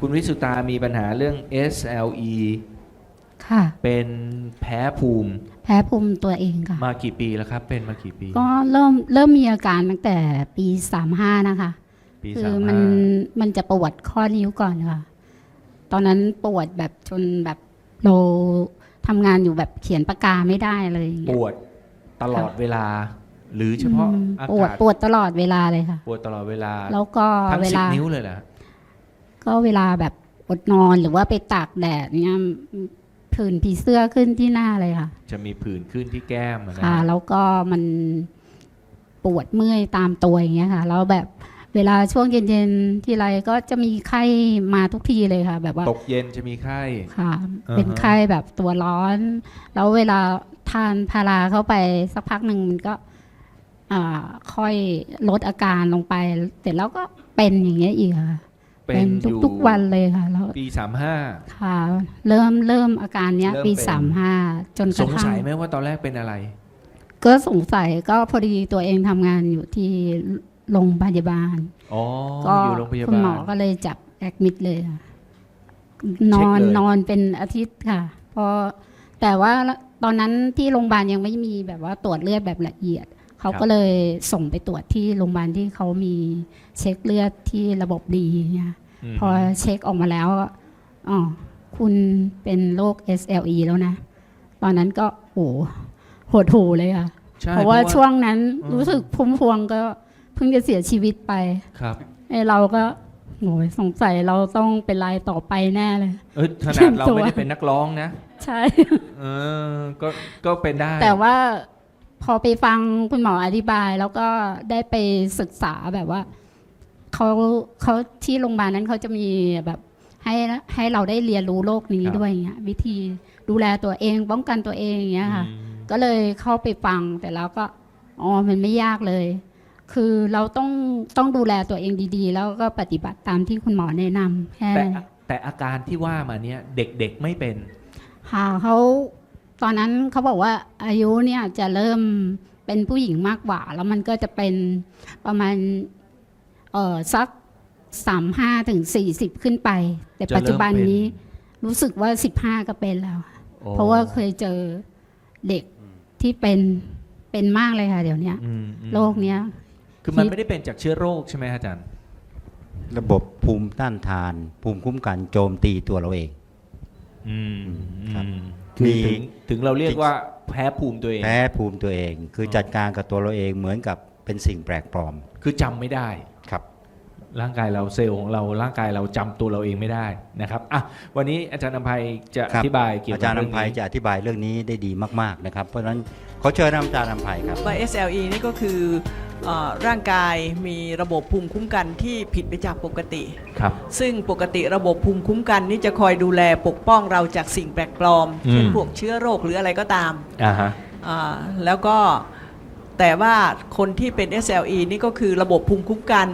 คุณวิสุตามีปัญหาเรื่อง SLE ค่ะ เป็นแพ้ภูมิ แพ้ภูมิตัวเองค่ะ มากี่ปีแล้วครับ เป็นมากี่ปี ก็เริ่มเริ่มมีอาการตั้งแต่ปีสามห้านะคะ ปีคืสาอมมันห้ามันจะปวดข้อนิ้วก่อนค่ะ ตอนนั้นปวดแบบจนแบบเราทำงานอยู่แบบเขียนปากกาไม่ได้เลยอย่างปเงี้ยวดตลอดเวลา หรือเฉพาะอืมอาปวดกาศปวดตลอดเวลาเลยค่ะ ปวดตลอดเวลาแล้วก็ทั้งเวสิบลานิ้วเลยเหรอ ก็เวลาแบบอดนอนหรือว่าไปตากแดดเนี่ยผื่นผีเสื้อขึ้นที่หน้าเลยค่ะ จะมีผื่นขึ้นที่แก้มอะนะค่ะ แล้วก็มันปวดเมื่อยตามตัวอย่างเงี้ยค่ะ แล้วแบบเวลาช่วงเย็นๆ ที่ไรก็จะมีไข้มาทุกทีเลยค่ะ แบบว่าตกเย็นจะมีไข้ค่ะอ่าฮะเป็นไข้แบบตัวร้อน แล้วเวลาทานพาราเข้าไปสักพักหนึ่งมันก็อ่าค่อยลดอาการลงไป เสร็จแล้วก็เป็นอย่างเงี้ยอีกค่ะ เป็นทุกๆวันเลยค่ะแล้วปีสามห้าค่ะ เริ่มเริ่มอาการเนี้ย เริ่มปีเป็น สามห้าจนกสระงทั่สังยไหมว่าตอนแรกเป็นอะไร ก็สงสัยก็พอดีตัวเองทำงานอยู่ที่โรงพยาบาล อ๋อ ก็อยู่โรงพยาคุณบาหมอล ก็เลยจับแอดมิดเลยค่ะนอนเช็คเลย นอนเป็นอาทิตย์ค่ะเพอแต่ว่าตอนนั้นที่โรงพยาบาลยังไม่มีแบบว่าตรวจเลือดแบบละเอียด เขาก็เลยส่งไปตรวจที่โรงพยาบาลที่เขามีเช็คเลือดที่ระบบดีเนี่ยมพอเช็คออกมาแล้วอ๋อคุณเป็นโรค SLE แล้วนะ ตอนนั้นก็โหโหดหูเลยค่ะใช่เพราะว่าช่วงนั้นอืมรู้สึกพุ่มพวงก็เพิ่งจะเสียชีวิตไปครับไอ้เราก็โหยสงสัยเราต้องเป็นรายต่อไปแน่เลย เออขนาดเราตัวไม่ได้เป็นนักร้องนะ ใช่ เออก็ก็เป็นได้ แต่ว่า พอไปฟังคุณหมออธิบาย แล้วก็ได้ไปศึกษาแบบว่าเขาเขาที่โรงพยาบาลนั้นเขาจะมีแบบให้ให้เราได้เรียนรู้โรคนี้ด้วยอย่างเงี้ยวิธีดูแลตัวเองป้องกันตัวเองอย่างเงี้ยค่ะอืมก็เลยเข้าไปฟังแต่เราก็อ๋อมันไม่ยากเลย คือเราต้องต้องดูแลตัวเองดีๆ แล้วก็ปฏิบัติตามที่คุณหมอแนะนำแค่แต่แต่อาการที่ว่ามาเนี้ยเด็กๆไม่เป็นค่ะเขา ตอนนั้นเขาบอกว่าอายุเนี่ยจะเริ่มเป็นผู้หญิงมากกว่า แล้วมันก็จะเป็นประมาณเออสักสามห้าถึงสี่สิบขึ้นไป แต่จะเริ่มปัจจุบันนี้เป็รู้สึกว่าสิบห้าก็เป็นแล้วโอ้เพราะว่าเคยเจอเด็กที่เป็นเป็นมากเลยค่ะ เดี๋ยวเนี้ยอืมอืมโรคเนี้ย คือมันไม่ได้เป็นจากเชื้อโรคใช่ไหมอาจารย์ ระบบภูมิต้านทาน ภูมิคุ้มกันโจมตีตัวเราเอง อืมครับอืม คือมีถึงถึงเราเรียกว่าแพ้ภูมิตัวเอง แพ้ภูมิตัวเอง คือจัดการกับตัวเราเองเหมือนกับเป็นสิ่งแปลกปลอม คือจำไม่ได้ครับ ร่างกายเราเซลล์ของเราร่างกายเราจำตัวเราเองไม่ได้นะครับอะวันนี้อาจารย์นภัยจะคอรับธิบายเกี่ยวอากับจารย์เรื่องนำภัยนี้จะอธิบายเรื่องนี้ได้ดีมากๆนะครับ เพราะฉะนั้นขอเชิญอาจารย์นำภัยครับว่า SLE นี่ก็คือเออ ร่างกายมีระบบภูมิคุ้มกันที่ผิดไปจากปกติ ครับ ซึ่งปกติระบบภูมิคุ้มกันนี่จะคอยดูแลปกป้องเราจากสิ่งแปลกปลอมอืม เช่นพวกเชื้อโรคหรืออะไรก็ตามอ่าฮะ อ่าแล้วก็แต่ว่าคนที่เป็น SLE นี่ก็คือระบบภูมิคุ้มกัน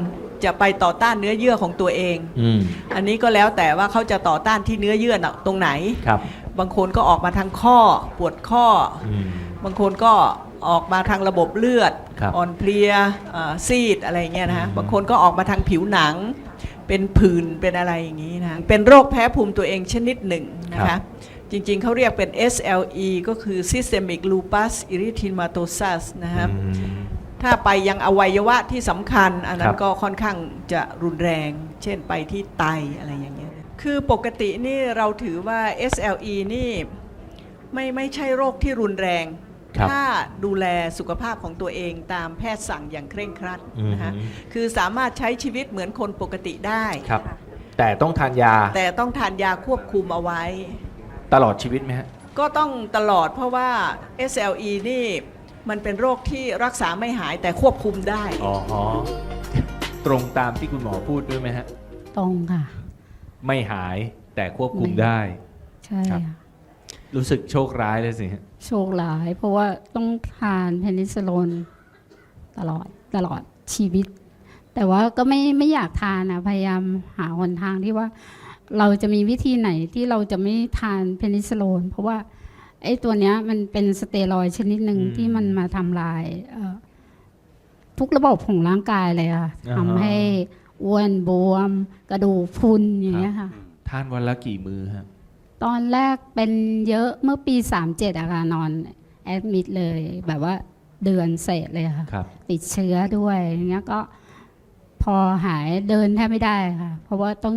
จะไปต่อต้านเนื้อเยื่อของตัวเอง อืม อันนี้ก็แล้วแต่ว่าเขาจะต่อต้านที่เนื้อเยื่อน่ะตรงไหน ครับ บางคนก็ออกมาทางข้อปวดข้อ อืม บางคนก็ ออกมาทางระบบเลือด ครับอ่อนเพลียอ่าซีดอะไรเงี้ยนะฮะอืม บางคนก็ออกมาทางผิวหนัง เป็นผื่นเป็นอะไรอย่างนี้นะเป็นโรคแพ้ภูมิตัวเองชนิดหนึ่งนะคะจริงๆเขาเรียกเป็น SLE ก็คือ Systemic Lupus Erythematosus นะฮะอืม ถ้าไปยังอวัยวะที่สำคัญ อันนั้ครันบ ก็ค่อนข้างจะรุนแรง เช่นไปที่ไตอะไรอย่างเงี้ย คือปกตินี่เราถือว่า SLE นี่ไม่ไม่ใช่โรคที่รุนแรง ครับถ้าดูแลสุขภาพของตัวเองตามแพทย์สั่งอย่างเคร่งครัดอืมนะฮะคือสามารถใช้ชีวิตเหมือนคนปกติได้ ครับ แต่ต้องทานยาแต่ต้องทานยาควบคุมเอาไว้ ตลอดชีวิตไหมฮะ ก็ต้องตลอดเพราะว่า SLE นี่มันเป็นโรคที่รักษาไม่หายแต่ควบคุมได้ อ๋อฮะตรงตามที่คุณหมอพูดด้วยไหมฮะ ตรงค่ะ ไม่หายแต่ควบคุมไม่ ได้ ใช่ครับ ค่ะ รู้สึกโชคร้ายเลยสิฮะโชคร้าย เพราะว่าต้องทานเพนิซิลลินตลอดตลอดชีวิต แต่ว่าก็ไม่ไม่อยากทานนะพยายามหาหนทางที่ว่า เราจะมีวิธีไหนที่เราจะไม่ทานเพนิซิลลินเพราะว่าไอ้ตัวเนี้ยมันเป็นสเตียรอยด์ชนิดหนึ่งที่มันมาทำลายเอ่อทุกระบบของร่างกายเลยค่ะทำให้อ้วนบวม กระดูกพรุนอย่างเงี้ยค่ะ ทานวันละกี่มือฮะ ตอนแรกเป็นเยอะเมื่อปี 37อะค่ะนอนแอดมิดเลย แบบว่าเดือนเศษเลยค่ะ ครับ ติดเชื้อด้วยอย่างเงี้ยก็พอหายเดินแทบไม่ได้ค่ะ เพราะว่าต้อง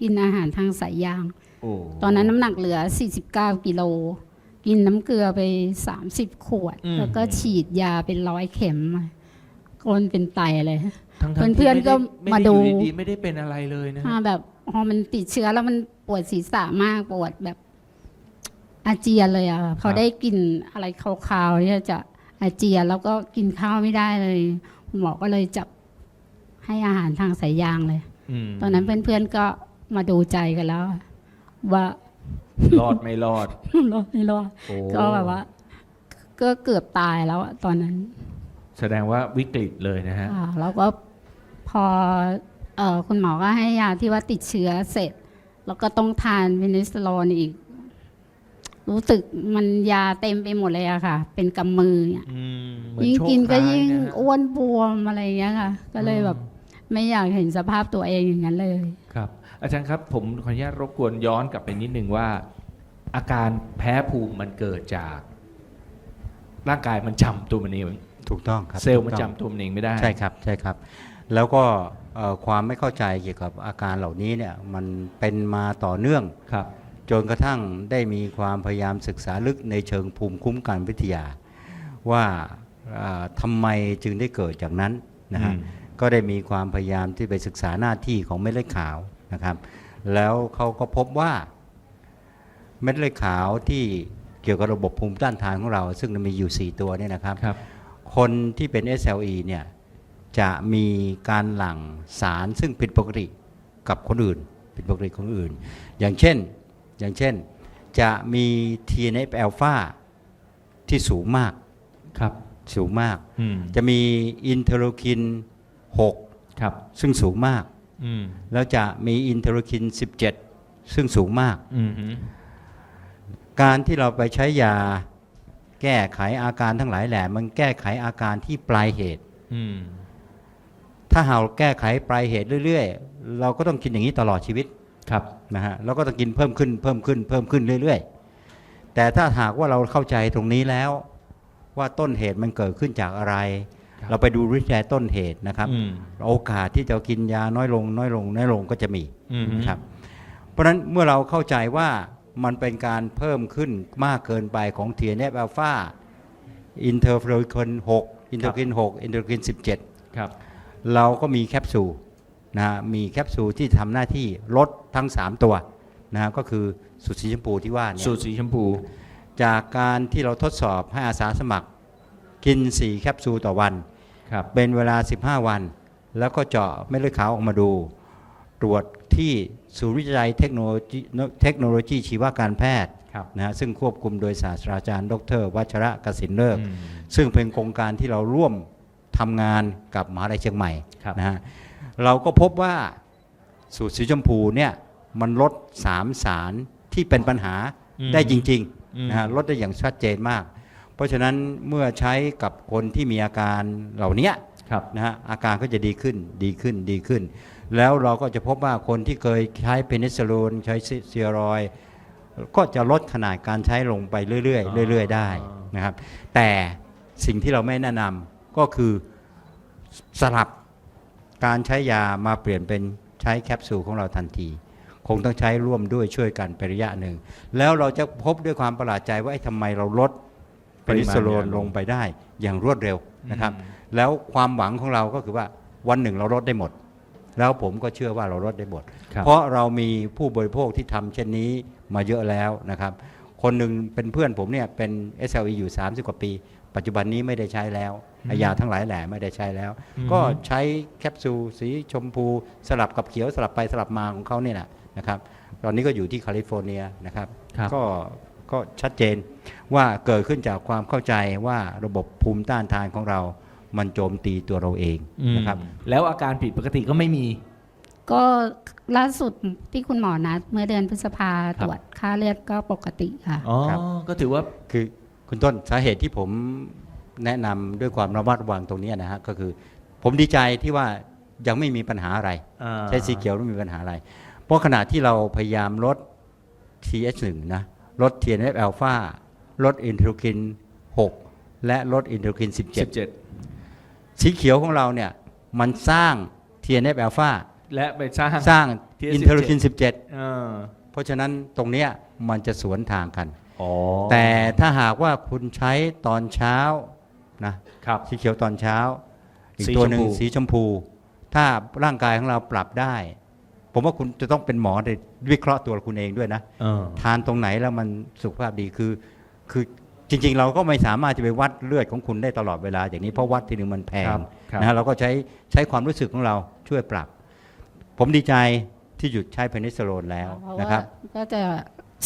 กินอาหารทางสายยาง โอ้ตอนนั้นน้ำหนักเหลือ 49 กิโล กินน้ำเกลือไป 30 ขวดแล้วก็ฉีดยาเป็นร้อยเข็มก้นเป็นไตเลย ทั้งๆที่เพื่อนๆก็ไไมาดู อยู่ดีๆไม่ได้เป็นอะไรเลยนะฮะถ้าแบบพอมันติดเชื้อแล้วมัน ปวดศีรษะมากปวดแบบอาเจียนเลยอะค่ะพอได้กลิ่นอะไรคาวๆเนี่ยจะอาเจียนแล้วก็กินข้าวไม่ได้เลยคุณหมอก็เลยจับให้อาหารทางสายยางเลยมตอนนั้นเพื่อนๆก็มาดูใจกันแล้ว ว่ารอดไม่รอดรอดไม่รอดโอ้ก็แบบว่า ก็เกือบตายแล้วอะตอนนั้น แสดงว่าวิกฤตเลยนะฮะอ่าแล้วก็พอเออคุณหมอก็ให้ยาที่ว่าติดเชื้อเสร็จ แล้วก็ต้องทานวินิสโลนอีก รู้สึกมันยาเต็มไปหมดเลยอะค่ะ เป็นกำมือเนี่ยอืมเหมือนยิ่งโชคกินก็ร้ายิ่งนะฮะ อ้วนบวมอะไรอย่างเงี้ยค่ะ ก็เลยแบบไม่อยากเห็นสภาพตัวเองอย่างนั้นเลย ครับอาจารย์ครับผมขออนุญาตรบกวนย้อนกลับไปนิดนึงว่า อาการแพ้ภูมิมันเกิดจาก ร่างกายมันจำตัวมันเองถูกต้องครับเซลล์มันถูกจำต้องตัวมันเองไม่ได้ใช่ครับใช่ครับ แล้วก็เอ่อ ความไม่เข้าใจเกี่ยวกับอาการเหล่านี้เนี่ยมันเป็นมาต่อเนื่องครับจนกระทั่งได้มีความพยายามศึกษาลึกในเชิงภูมิคุ้มกันวิทยา ว่าอ่าทำไมจึงได้เกิดจากนั้นนะฮะอืมก็ได้มีความพยายามที่ไปศึกษาหน้าที่ของเม็ดเลือดขาวนะครับ แล้วเขาก็พบว่าเม็ดเลือดขาวที่เกี่ยวกับระบบภูมิต้านทานของเรา ซึ่งมันมีอยู่ 4 ตัวเนี่ยนะครับครับคนที่เป็น SLE เนี่ย จะมีการหลั่งสารซึ่งผิดปกติกับคนอื่น ผิดปกติของอื่น อย่างเช่นอย่างเช่นจะมี TNF อ l p h a ที่สูงมากครับสูงมากอืมจะมีอินเทอร์โลคิน 6 ครับ ซึ่งสูงมากอืมแล้วจะมีอินเทอร์โลคิน 17 ซึ่งสูงมากอืมฮึการที่เราไปใช้ยาแก้ไขอาการทั้งหลายแหละ มันแก้ไขอาการที่ปลายเหตุอืม ถ้าหากแก้ไขปลายเหตุเรื่อยๆ เราก็ต้องกินอย่างนี้ตลอดชีวิตครับนะฮะเราก็ต้องกินเพิ่มขึ้นเพิ่มขึ้นเพิ่มขึ้นเรื่อยๆ แต่ถ้าหากว่าเราเข้าใจตรงนี้แล้ว ว่าต้นเหตุมันเกิดขึ้นจากอะไรครับเราไปดูวิจัยต้นเหตุนะครับอืมโอกาสที่จะกินยาน้อยลง น้อยลงน้อยลงก็จะมีอืมฮึนะครับ เพราะฉะนั้นเมื่อเราเข้าใจว่ามันเป็นการเพิ่มขึ้นมากเกินไปของ TNF อ l p h a อินเทอร์โลคิน6อินเทอร์โลคิน6อินเทอร์โลคิน17ครับ เราก็มีแคปซูลนะฮะมีแคปซูลที่ทำหน้าที่ลดทั้ง 3 ตัวนะฮะก็คือสูตรสีชมพูที่ว่าเนี่สูยตรสีชมพู จากการที่เราทดสอบให้อาสาสมัคร กิน 4 แคปซูลต่อวันครับเป็นเวลา 15 วัน แล้วก็เจาะเม็ดเลือดขาวออกมาดู ตรวจที่ศูนย์วิจัยเทคโนโลยีเทคโนโลยีชีวการแพทย์ครับนะฮะซึ่งควบคุมโดยศาสตราจารย์ ดร วัชระกสินเลิกอืมซึ่งเป็นโครงการที่เราร่วม ทำงานกับมหาลัยเชียงใหม่ครับนะฮะเราก็พบว่าสูตรสีชมพูเนี่ยมันลดสามสารที่เป็นปัญหาอืมได้จริงอืมๆนะฮะลดได้อย่างชัดเจนมาก เพราะฉะนั้นเมื่อใช้กับคนที่มีอาการเหล่านี้ครับนะฮะอาการก็จะดีขึ้นดีขึ้นดีขึ้น แล้วเราก็จะพบว่าคนที่เคยใช้เพนิซิลลินใช้สเซียรอยด์ก็จะลดขนาดการใช้ลงไปเรื่อยๆเรื่อย ๆ ได้นะครับ แต่สิ่งที่เราไม่แนะนำ ก็คือสลับการใช้ยามาเปลี่ยนเป็นใช้แคปซูลของเราทันที คงต้องใช้ร่วมด้วยช่วยกันไประยะหนึ่ง แล้วเราจะพบด้วยความประหลาดใจว่าเอ๊ะทำไมเราลดเพนิซิลลินลงไปได้อย่างรวดเร็วนะครับ แล้วความหวังของเราก็คือว่าวันหนึ่งเราลดได้หมด แล้วผมก็เชื่อว่าเราลดได้หมดครับเพราะเรามีผู้บริโภคที่ทำเช่นนี้มาเยอะแล้วนะครับ คนหนึ่งเป็นเพื่อนผมเนี่ยเป็น SLE อยู่ 30 กว่าปี ปัจจุบันนี้ไม่ได้ใช้แล้ว ยาทั้งหลายแหล่ไม่ได้ใช้แล้วอืมก็ใช้แคปซูลสีชมพูสลับกับเขียวสลับไปสลับมาของเขาเนี่ยนะนะครับ ตอนนี้ก็อยู่ที่แคลิฟอร์เนียนะครับครับก็ก็ชัดเจนว่าเกิดขึ้นจากความเข้าใจว่าระบบภูมิต้านทานของเรา มันโจมตีตัวเราเองนะครับอืมแล้วอาการผิดปกติก็ไม่มี ก็ล่าสุดที่คุณหมอนัดเมื่อเดือนพฤษภาครัตบรวจค่าเลือดก็ปกติค่ะ อ๋อครับก็ถือว่าคือคุณต้นสาเหตุที่ผม แนะนำด้วยความระมัดระวังตรงนี้นะฮะก็คือ ผมดีใจที่ว่ายังไม่มีปัญหาอะไรอ่าใช้สีเขียวไม่มีปัญหาอะไร เพราะขณะที่เราพยายามลด TH1 นะลด TNF อ l p h a ลดอินเทอร์คิน 6 และลดอินเทอร์คินสิบเจ็ด17 สีเขียวของเราเนี่ยมันสร้าง TNF อ l p h a และไปสร้างสร้าง TH17 อินเทอร์คิน 17เออเพราะฉะนั้นตรงเนี้ยมันจะสวนทางกันอ๋อแต่ถ้าหากว่าคุณใช้ตอนเช้า นะครับสีเขียวตอนเช้า อีกสีตัวหนึ่งชมพูสีชมพู ถ้าร่างกายของเราปรับได้ ผมว่าคุณจะต้องเป็นหมอในวิเคราะห์ตัวคุณเองด้วยนะเออทานตรงไหนแล้วมันสุขภาพดีคือ คือจริง ๆ เราก็ไม่สามารถจะไปวัดเลือดของคุณได้ตลอดเวลา อย่างนี้เพราะวัดทีนึงมันแพครังบครับนะฮะเราก็ใช้ใช้ความรู้สึกของเราช่วยปรับ ผมดีใจที่หยุดใช้เพนิซิลโลนแล้วเพราะนะว่าครับก็จะ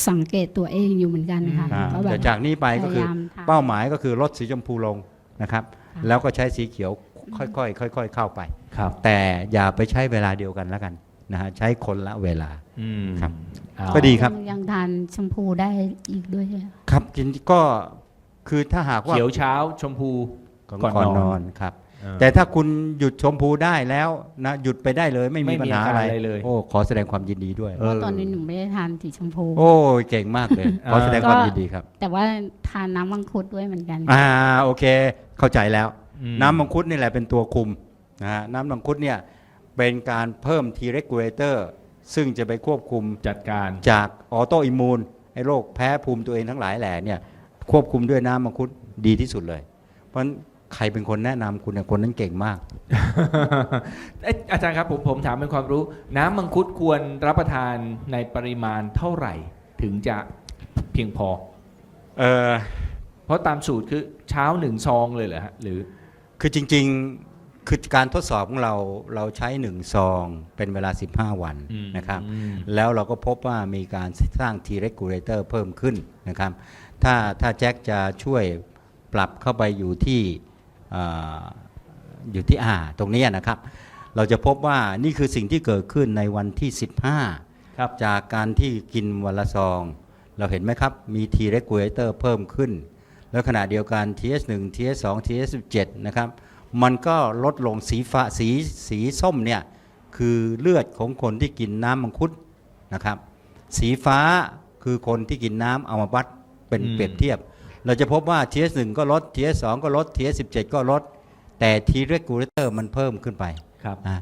สังเกตตัวเองอยู่เหมือนกันค่ะอ่าก็แบบแต่จากนี้ไปก็คือพยายามทำเป้าหมายก็คือลดสีชมพูลง นะครับค่ะแล้วก็ใช้สีเขียวค่อยๆค่อย ๆ เข้าไป ครับ แต่อย่าไปใช้เวลาเดียวกันแล้วกันนะฮะใช้คนละเวลาอืมครับ เอา ก็ดีครับ ยังทานชมพูได้อีกด้วยใช่ไหมครับจริงๆก็คือถ้าหากว่าเขียวเช้าชมพูก่อนก่อนก่อนนอนนอนครับเออ แต่ถ้าคุณหยุดชมพูได้แล้วนะหยุดไปได้เลยไม่มีไม่มีปัญหาอาการอะไรอะไรเลย โอ้ขอแสดงความยินดีด้วยเออตอนนี้หนูไม่ได้ทานสีชมพู โอ้ยเก่งมากเลยขอแสดงความยินดีครับ แต่ว่าทานน้ำมังคุดด้วยเหมือนกันอ่าโอเค เข้าใจแล้วอืมน้ำมังคุดนี่แหละเป็นตัวคุมนะฮะน้ำมังคุดเนี่ยเป็นการเพิ่ม T regulator ซึ่งจะไปควบคุมจัดการจากออโตอิมูนไอ้โรคแพ้ภูมิตัวเองทั้งหลายแหล่เนี่ยควบคุมด้วยน้ำมังคุดดีที่สุดเลย เพราะฉะนั้น ใครเป็นคนแนะนำคุณเนี่ยคนนั้นเก่งมากเอ๊ะอาจารย์ครับผมผมถามเป็นความรู้ น้ำมังคุดควรรับประทานในปริมาณเท่าไหร่ ถึงจะเพียงพอ เออเพราะตามสูตรคือเช้าหนึ่งซองเลยเหรอฮะหรือ คือจริงๆคือการทดสอบของเราเราใช้หนึ่งซอง เป็นเวลา 15 วันอืมนะครับอืมแล้วเราก็พบว่ามีการสร้าง T regulator เพิ่มขึ้นนะครับ ถ้าถ้าแจ็คจะช่วยปรับเข้าไปอยู่ที่เอ่ออยู่ที่อ่าตรงเนี้ยนะครับ เราจะพบว่านี่คือสิ่งที่เกิดขึ้นในวันที่ 15ครับจากการที่กินวันละซอง เราเห็นไหมครับ มี T regulator เพิ่มขึ้น แล้วขณะเดียวกัน TS1 TS2 TS17 นะครับมันก็ลดลงสีฟ้าสีสีส้มเนี่ยคือเลือดของคนที่กินน้ำมังคุดนะครับ สีฟ้าคือคนที่กินน้ำเอามาวัดเป็นอืมเปรียบเทียบ เราจะพบว่า TS1 ก็ลด TS2 ก็ลด TS17 ก็ลด แต่ T regulator มันเพิ่มขึ้นไปครับนะ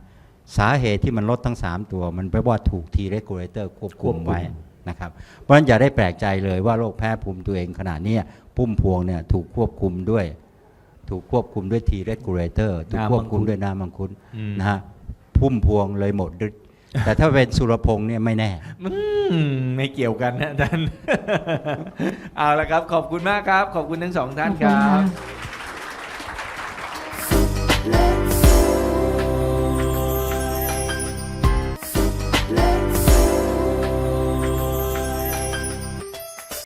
สาเหตุที่มันลดทั้ง 3 ตัว มันแปลว่าถูก T regulator ควบคุมไว้นะครับเพราะฉะนั้นอย่าได้แปลกใจเลยว่าโรคแพ้ภูมิตัวเองขนาดนี้ยพุ่มพวงเนี่ยถูกควบคุมด้วย ถูกควบคุมด้วย T regulator ถูกควบคุมด้วยน้ำมังคุดอืมนะฮะพุ่มพวงเลยหมดฤทธิ์ แต่ถ้าเป็นสุรพงษ์เนี่ยไม่แน่ไม่เกี่ยวกันนะอาจานเอาละครับ ขอบคุณมากครับ ขอบคุณทั้งสองท่านครับ